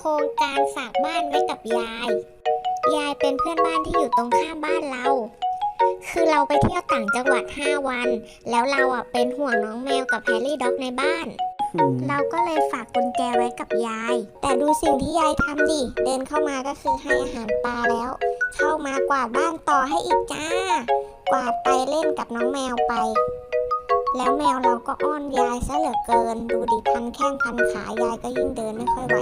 โครงการฝากบ้านไว้กับยาย ยายเป็นเพื่อนบ้านที่อยู่ตรงข้ามบ้านเรา คือเราไปเที่ยวต่างจังหวัด 5 วัน แล้วเราอะเป็นห่วงน้องแมวกับแฮร์รี่ด็อกในบ้าน เราก็เลยฝากกุญแจไว้กับยาย แต่ดูสิ่งที่ยายทำดิ เดินเข้ามาก็คือให้อาหารปลาแล้ว เข้ามากวาดบ้านต่อให้อีกจ้า กวาดไปเล่นกับน้องแมวไป แล้วแมวเราก็อ้อนยายซะเหลือเกิน ดูดิพันแข้งพันขายายก็ยิ่งเดินไม่ค่อยไหว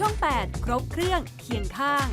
ช่อง 8 ครบเครื่องเคียงข้าง